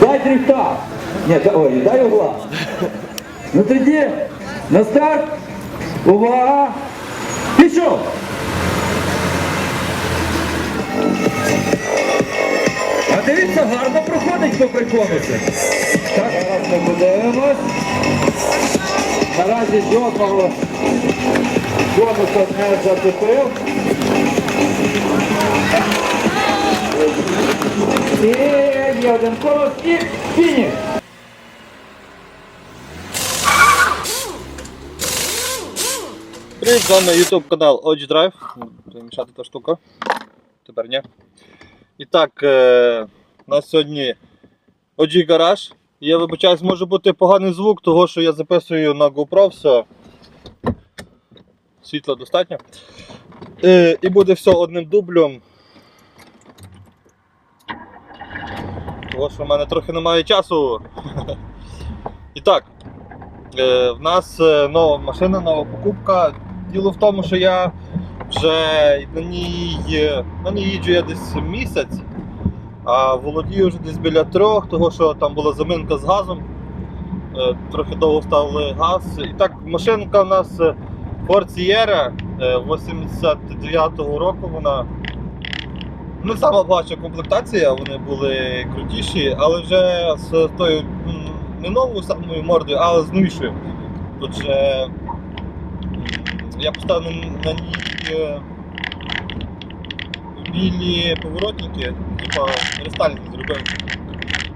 Дай дрифта. Да- ой, дай угла. Ну тоді на старт. Увага. Пішов. А дивіться, гарно проходить по приконусі. Так, зараз ми подивимось. Наразі жодного конуса не зацепив. І є один конус і фініш. Привіт, з вами YouTube канал OG Drive. Мішати та штука. Тепер ні. І так, е, у нас сьогодні OG гараж. Я вибачаюсь, може бути поганий звук, того що я записую на GoPro все. Світла достатньо. Е, і буде все одним дублем. Того що в мене трохи немає часу. І так, Е, в нас е, нова машина, нова покупка. Діло в тому, що я вже на ній, на ній їжджу я десь місяць, а володію вже десь біля трьох, того що там була заминка з газом. Е, Трохи довго ставили газ. І так, машинка в нас Ford Sierra е, 89-го року. Вона не сама багатша комплектація, вони були крутіші, але вже з тою не новою самою мордою, але з новішою. Тут же м, я поставив на, ній е, білі поворотники, типа рестайлінг зробив.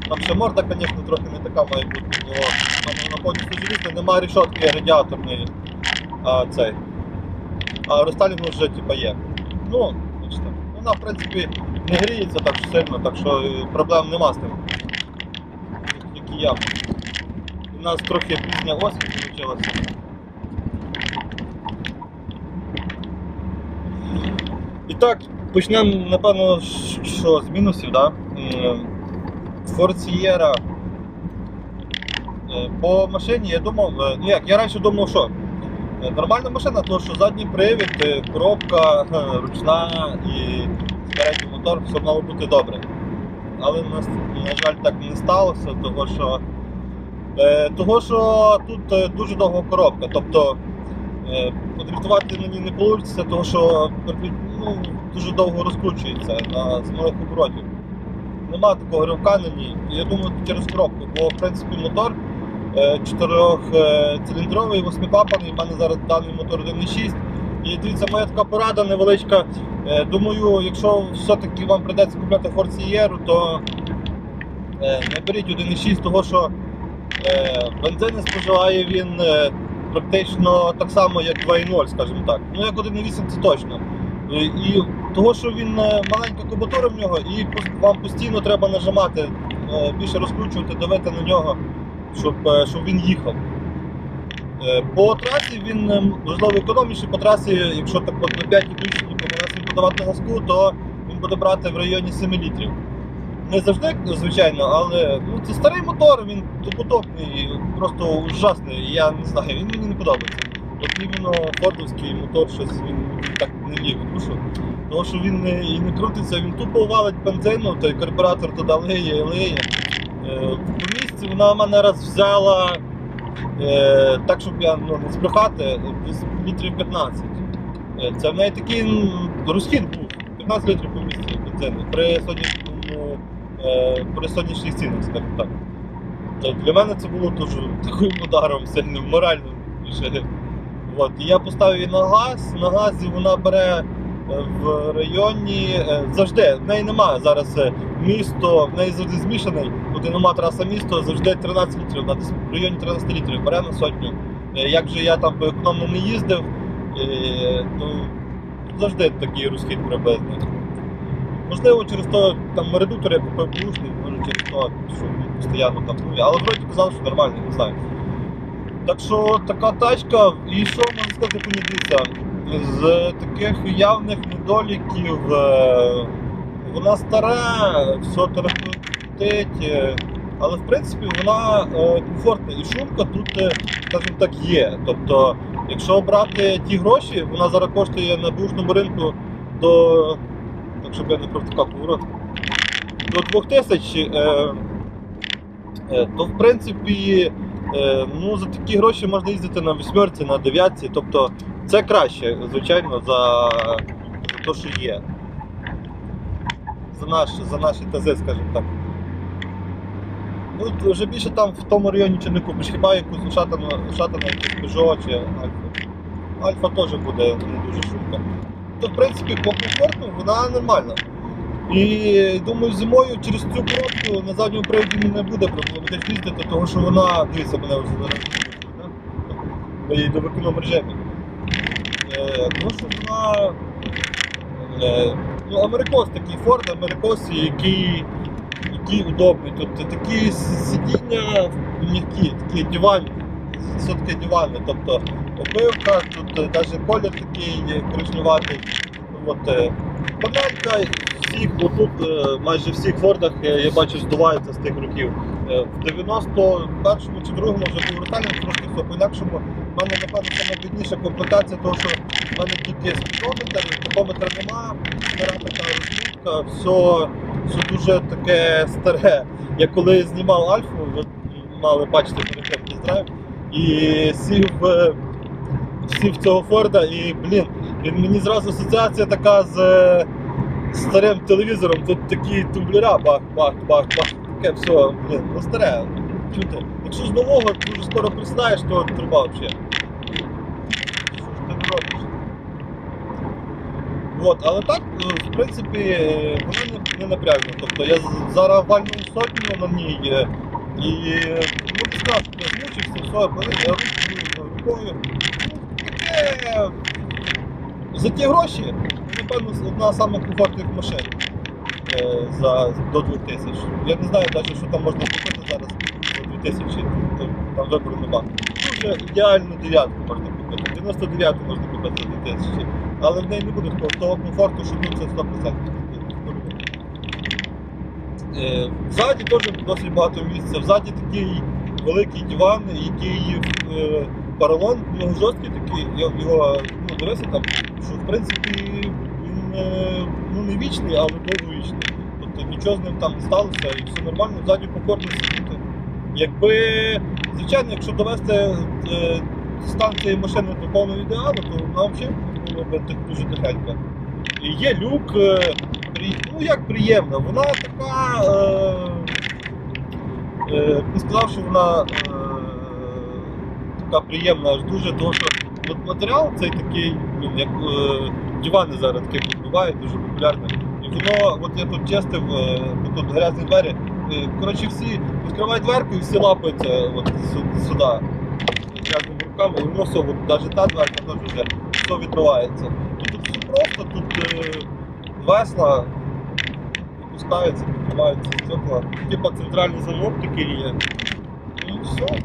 Там ще морда, звісно, трохи не така має бути, бо там на повністю желізна немає рішотки радіаторної. А цей. А рестайлінг вже типа є. Ну. Вона, в принципі, не гріється так сильно, так що е, проблем нема з тим. Як я. У нас трохи пізня осінь вийшла. І так, почнемо, напевно, що з мінусів, да? Sierra. Е, По машині я думав, е, ну як, я раніше думав, що нормальна машина, тому що задній привід, е, коробка е, ручна і передній мотор все мало бути добре. Але на, жаль так не сталося, того що, е, того, що тут е, дуже довга коробка. Тобто е, подрифтувати на ній не вийде, тому що ну, дуже довго розкручується на з малих оборотів. Нема такого ривка на ній. Я думаю, через коробку, бо в принципі мотор е, чотирьохциліндровий, восьмиклапаний, у мене зараз даний мотор 1.6. І дивіться, моя така порада невеличка. Е, Думаю, якщо все-таки вам прийдеться купляти Sierra, то е, не беріть 1.6, того що е, бензин споживає він е, практично так само, як 2.0, скажімо так. Ну як 1.8 це точно. Е, І того, що він е, маленька кубатура в нього, і вам постійно треба нажимати, е, більше розкручувати, давити на нього, щоб, е, щоб він їхав. Е, По трасі він е, можливо економніший по трасі, якщо так на 5 включені по подавати газку, то він буде брати в районі 7 літрів. Не завжди, звичайно, але ну, це старий мотор, він тупотопний, просто ужасний. Я не знаю, він мені не подобається. От іменно фордовський мотор щось він так не ліг в душу. Тому що він не, і не крутиться, він тупо валить бензину, той карбюратор туди лиє, лиє. Е, по місці вона мене раз взяла е, так, щоб я ну, не збрехати, літрів 15. Е, Це в неї такий розхід був. 15 літрів по місці бензину при сонячному, е, при сонячних цінах, скажімо так. То для мене це було дуже таким ударом сильним, моральним. От. І я поставив її на газ, на газі вона бере е, в районі е, завжди, в неї немає зараз е, місто, в неї завжди змішаний, буде нема траса місто, завжди 13 літрів, десь в районі 13 літрів бере на сотню. Е, Як же я там по економно не їздив, е, ну, завжди такий розхід приблизний. Можливо, через то там редуктор я купив бушний, може через то, що він постійно там дує. Але вроді казав, що нормальний, не знаю. Так що така тачка, і що можна сказати дивіться, з таких явних недоліків е, вона стара, все терапевтить, е, але в принципі вона е, комфортна і шумка тут, е, скажімо так, є. Тобто, якщо брати ті гроші, вона зараз коштує на бушному ринку до. Так, щоб я не провтикав до 2000, е, е, то в принципі ну, за такі гроші можна їздити на восьмерці, на дев'ятці. Тобто це краще, звичайно, за, те, що є. За, наш, за наші ТЗ, скажімо так. Ну, вже більше там в тому районі нічого не купиш, хіба якусь шатану, шатану якусь Peugeot чи Альфа. Альфа теж буде не дуже шумка. То, в принципі, по комфорту вона нормальна. І думаю, зимою через цю коробку на задньому приводі не буде проблем їздити, тому що вона, дивіться, мене вже зараз? Ми її до виконому режимі. Е, тому що вона е, ну, америкос такий Ford, америкос, який, який удобний. Тут такі сидіння м'які, такі диванні, все таке диванне. Тобто обивка, тут навіть колір такий коричневатий. От, е, панелька всіх, отут е, майже всіх фордах е, я бачу здувається з тих років. Е, В 91-му чи другому вже був рестайлінг трошки все по-інакшому. У мене, напевно, найбідніша комплектація, тому що в мене тільки спідометр, тахометра нема, стара така розмітка, все, все дуже таке старе. Я коли знімав Альфу, ви мали бачити перед тим тест-драйв, і сів, е, сів цього Форда, і, блін, він мені зразу асоціація така з е, старим телевізором. Тут такі тумблера, бах, бах, бах, бах. Таке все, блін, ну старе. Чути. Якщо з нового дуже скоро приснаєш, то труба взагалі. От, але так, е, в принципі, вона не, не напрягна. Тобто я зараз вальну сотню на ній е, і ну, не знаю, я змучився, все, блин, я ручкою, рукою. Таке за ті гроші, напевно, одна з комфортних машин е, за, до 2000. Я не знаю навіть, що там можна купити зараз за 2000, то, там вибору нема. Дуже ідеальну дев'ятку можна купити, 99 можна купити за 2000. Але в неї не буде того комфорту, що ну, це 100% по-любому. Е, Ззаді теж досить багато місця. Ззаді такий великий диван, який е, поролон, ну, жорсткий такий, його ну, дивився там, що в принципі він е, ну, не вічний, але довговічний. Тобто нічого з ним там не сталося і все нормально, ззаді комфортно сидіти. Якби, звичайно, якщо довести е, стан цієї машини до повного ідеалу, то вона взагалі було б дуже тихенька. І є люк, е, ну як приємна, вона така. Е, е, не сказав, що вона е, така приємна аж дуже, тому що от матеріал цей такий, ну, як е, дивани зараз такі бувають, дуже популярні. І воно, от я тут чистив, е, тут грязні двері. е, Коротше, всі відкривають дверку і всі лапаються от сюди грязними руками, і воно все, от, навіть та дверка теж вже все відбивається. Тут, тут все просто, тут е, весла опускаються, піднімаються стекла. Типа центральний замок такий є. І все.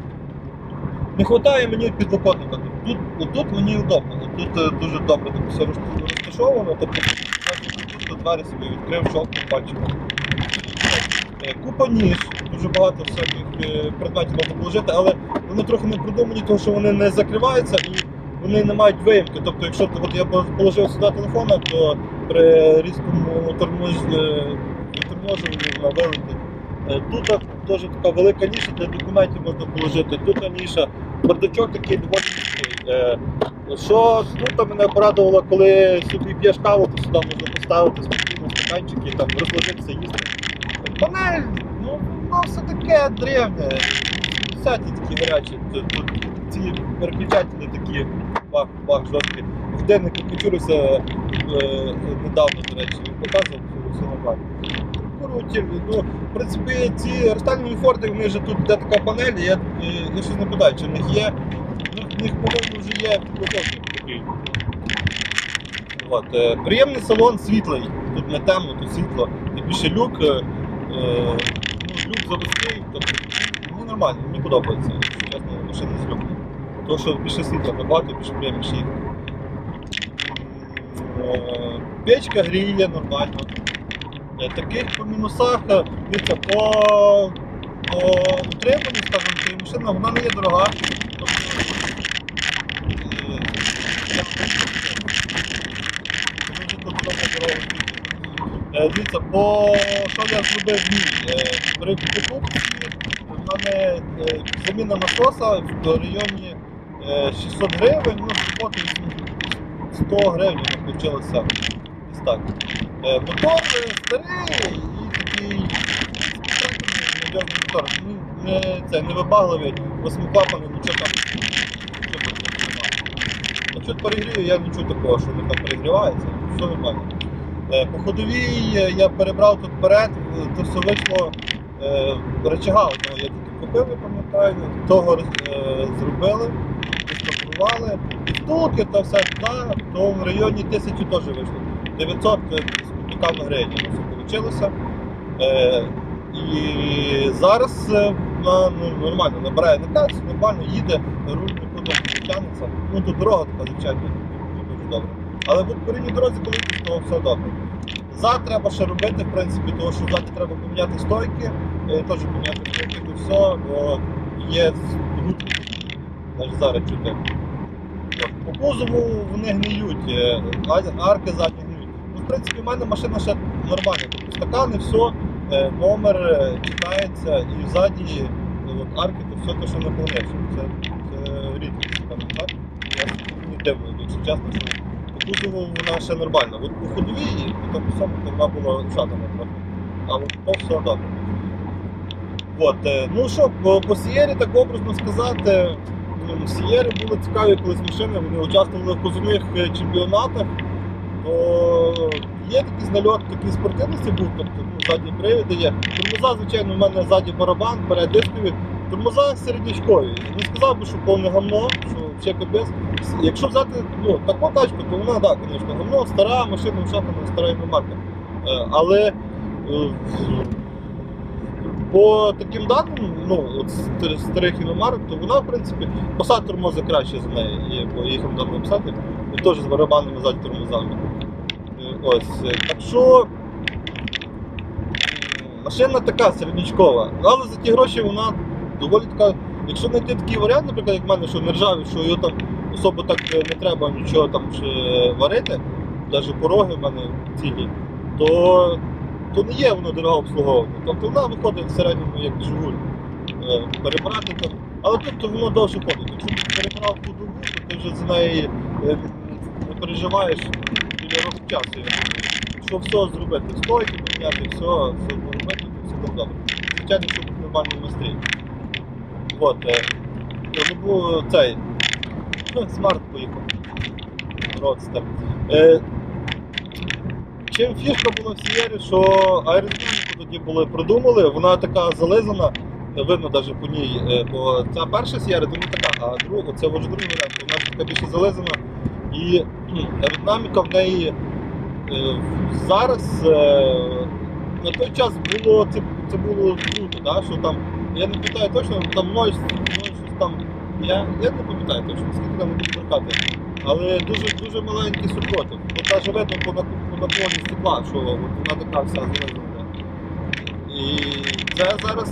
Не вистачає мені підлокотника. Тут, тут мені удобно. Тут е, дуже добре так все розташовано. Тобто тут двері собі відкрив, щелкнув пальчиком. Е, Купа ніж, дуже багато всяких е, предметів можна положити, але вони трохи не продумані, тому що вони не закриваються і вони не мають виїмки. Тобто, якщо от я положив сюди телефона, то при е, торможенні вона вилетить. Е, Тут теж така велика ніша, де документів можна положити. Тут ніша, бардачок такий доволі низький. Е, Що тут мене порадувало, коли собі п'єш каву, то сюди можна поставити спокійно стаканчики, там розложитися, їсти. Панель, ну воно все таке древнє. 70-ті такі гарячі. Ці переключателі такі бах, бах, жорсткі. Годинник підключився е, недавно, до речі, він показував, все нормально. Ну, в принципі, ці рестайлінгові форди, вони вже тут де така панель, я, е, я щось не питаю, чи в них є. В них, по-моєму, вже є підготовчик такий. От, е, приємний салон світлий, тут не темно, тут світло. І більше люк, е, е, ну, люк заводський, тобто ну, нормально, мені подобається, чесно, машина з люком. Тому що більше світла набагато, більше приємніше їхати. Е, Печка гріє нормально. Е, Таких по мінусах, е, дивіться, по, по утриманню, скажімо, цієї машини, вона не є дорога. Дивіться, по що я зробив? Е, При покупці в мене заміна насоса в районі е, 600 гривень, ну, роботи 100 гривень вийшло. Десь так. Е, Мотор старий і такий надіжний мотор. Ну, Не, це, не вибагливий, восьмиклапаний, нічого там. Нічого немає. Якщо перегрію, я не чую такого, що вони там перегріваються, все нормально. Е, По ходовій е, я перебрав тут вперед, то все вийшло речага я тільки купив, не пам'ятаю, того зробили, розпакували. І втулки та все туди, то в районі тисячі теж вийшло. 900 е, копійками гривень все вийшло. Е, і зараз е, на, ну, нормально набирає наказ, нормально їде, руль нікуди не тягнеться. Ну тут дорога така, звичайно, дуже добре. Але в Україні дорозі, коли то все добре. Зад треба ще робити, в принципі, тому що ззаді треба поміняти стойки, е, теж поміняти стойки, то все, бо є навіть зараз чути. По кузову вони гниють, е, арки задні гниють. Ну, в принципі, в мене машина ще нормальна. Тобто стакани, все, е, номер е, читається і ззаді от, арки, то все те, що не повнеш. Це, це рідкість, так. Я мені дивно, якщо чесно, що по кузову вона ще нормальна. От по ходовій, по тому всьому, вона була шатана. А от то все добре. От, ну що, по, по Сієрі, так образно сказати, Сієри були цікаві колись машини, вони участвували в позивних е, чемпіонатах. То є такий нальот, такий спортивності був, тобто ну, задні привіди є. Тормоза, звичайно, в мене ззаді барабан, перед дискові. Тормоза середнячкові. Не сказав би, що повне гамно, що ще капець. Якщо взяти ну, таку тачку, то вона, так, звісно, гамно, стара машина, вшатана, стара іномарка. Е, Але е, по таким даним, ну, от стар- старих іномарок, то вона, в принципі, посад тормози краще за неї, бо їх давно писати, і теж з барабанними ззаді тормозами. Е, Ось. е, Так що машина така середнячкова, але за ті гроші вона доволі така. Якщо знайти такий варіант, наприклад, як в мене, що не ржавий, що його там особо так е, не треба нічого там варити, навіть пороги в мене цілі, то, то не є воно дорого обслуговування. Тобто вона виходить в середньому як Жигуль. Е, Перебирати там. Але тут то воно довше ходить. Якщо ти перебрав ходову, то ти вже за неї е, не переживаєш біля року часу. Якщо все зробити, стойки поміняти, все, все зробити, то все буде добре. Звичайно, щоб нормальний майстрій. От, ну, був цей. Ну, смарт поїхав. Родстер. Чим фішка була в Сієрі, що аеродинаміку тоді були придумали, вона така зализана, видно навіть по ній, е, бо ця перша Сієра, то не така, а друга, це вже другий варіант, вона така більше зализана. І аеродинаміка в неї е, зараз е, на той час було це, це було круто, да, що там, я не пам'ятаю точно, там мною щось там. Я, я не пам'ятаю точно, скільки там буду брехати. Але дуже дуже маленький супротив. От навіть видно по, по наклоні стекла, що от вона така вся зелена. І це зараз,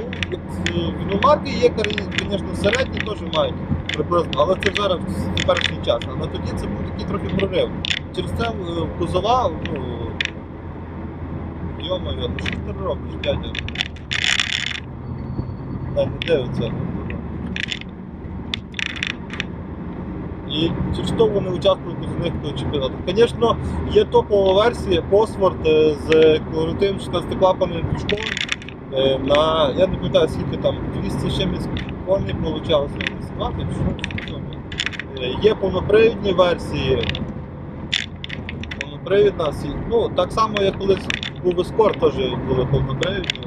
ну, як, е, віномарки є, звісно, середні теж мають приблизно, але це зараз теперішній час. А на тоді це був такий трохи прорив. Через це е, кузова, ну. Йо-моє, ну що ти робиш, дядя? Та не дивиться. І через то вони участвують у них чемпіонатах. Звісно, є топова версія Cosworth е, з колоритивним 16-клапаним движком е, на, я не пам'ятаю скільки там, 200 з чимось коней вийшло. Е, Є повнопривідні версії. Повнопривідна, ну так само, як колись був Escort, теж були повнопривідні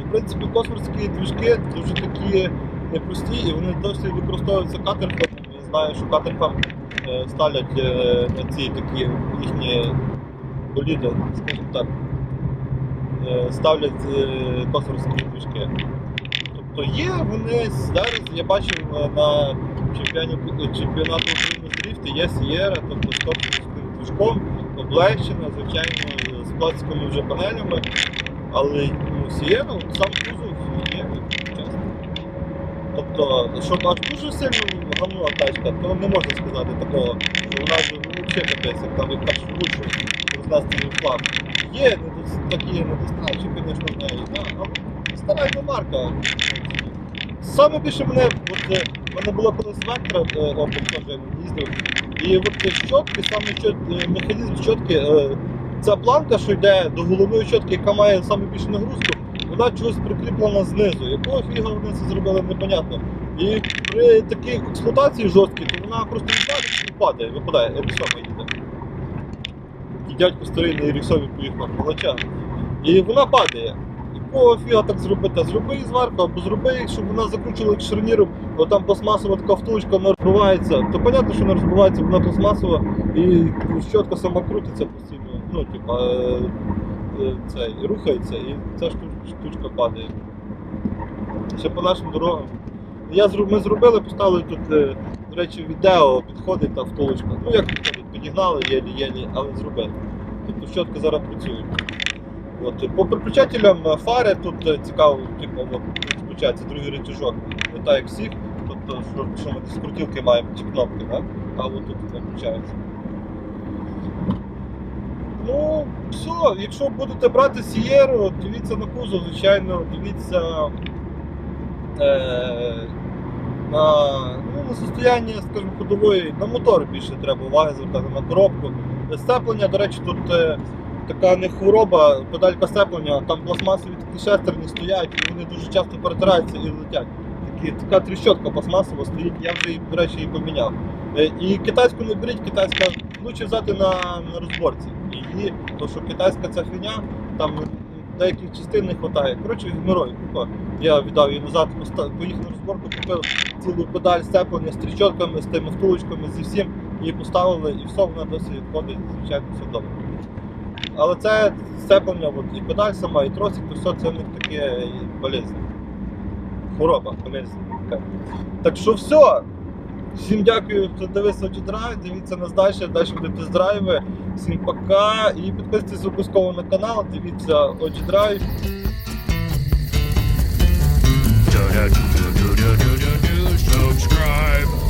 І, в принципі, косморські движки дуже такі непрості, і вони досі використовуються катерфом. Я знаю, що катерфам е, ставлять е, на ці такі їхні боліди, скажімо так, е, ставлять е, косморські движки. Тобто є вони зараз, я бачив е, на чемпіонату України з дріфту, є Сієра, тобто з косморським движком, облегчена, звичайно, з пластиковими вже панелями. Але ну, Сієра, сам кузов. Тобто, щоб аж дуже сильно гамнула тачка, то не можна сказати такого, що вона вже ну, взагалі капець, як там як лучше внести в план. Є такі недостатки, звісно, в неї. да, Але старайна марка. Саме більше мене, от, е, мене була колись вектора, опит теж їздив. І от щотки, саме щот, е, механізм щотки, е, ця планка, що йде до головної щотки, яка має саме більшу нагрузку, вона чогось прикріплена знизу. Якого фіга вони це зробили, непонятно. І при такій експлуатації жорсткій, то вона просто відпадає падає, випадає, еріксома їде. І дядько старий на еріксомі поїхав, молодча. І вона падає. Якого фіга так зробити? Зроби її зверху, або зроби, її, щоб вона закручила як шарніром, бо там пластмасова така втулочка, вона розбивається. То понятно, що вона розбивається, вона пластмасова, і щотка сама крутиться постійно. Ну, типа, е, е, рухається, і ця штучка падає. Ще по нашим дорогам. Я, ми зробили, поставили тут, е, до речі, відео підходить та втулочка. Ну як підходить, підігнали єлі-єлі, але зробили. Тобто щотки зараз працюють. От, по переключателям е, фари тут цікаво, типу, включається другий рычажок, не так як всіх, тобто, що, що ми десь крутілки маємо чи кнопки, так? а от тут включається. Ну, все, якщо будете брати Сієру, дивіться на кузов, звичайно, дивіться е, на, ну, на состояння, скажімо, ходової, на мотор більше треба уваги звертати, на коробку. Сцеплення, до речі, тут е, така не хвороба, педалька сцеплення, там пластмасові такі шестерні стоять, і вони дуже часто перетираються і летять. Такі, така тріщотка пластмасова стоїть, я вже її, до речі, її поміняв. Е, І китайську не беріть, китайська лучше взяти на, на розборці. Її, тому що китайська ця фігня, там деяких частин не вистачає. Коротше, геморой. Купа. Я віддав її назад, поїхав на розборку, купив цілу педаль сцеплення з тріщотками, з тими втулочками, зі всім, її поставили і все, вона досі ходить, звичайно, все добре. Але це сцеплення, от, і педаль сама, і тросик, то все це в них таке болезнь. Хвороба, болезнь. Так що все. Всім дякую, хто дивився Дідрайв. Дивіться нас далі, далі буде тест-драйви. Всім пока і підписуйтесь обов'язково на канал, дивіться Оджідрайв. Subscribe.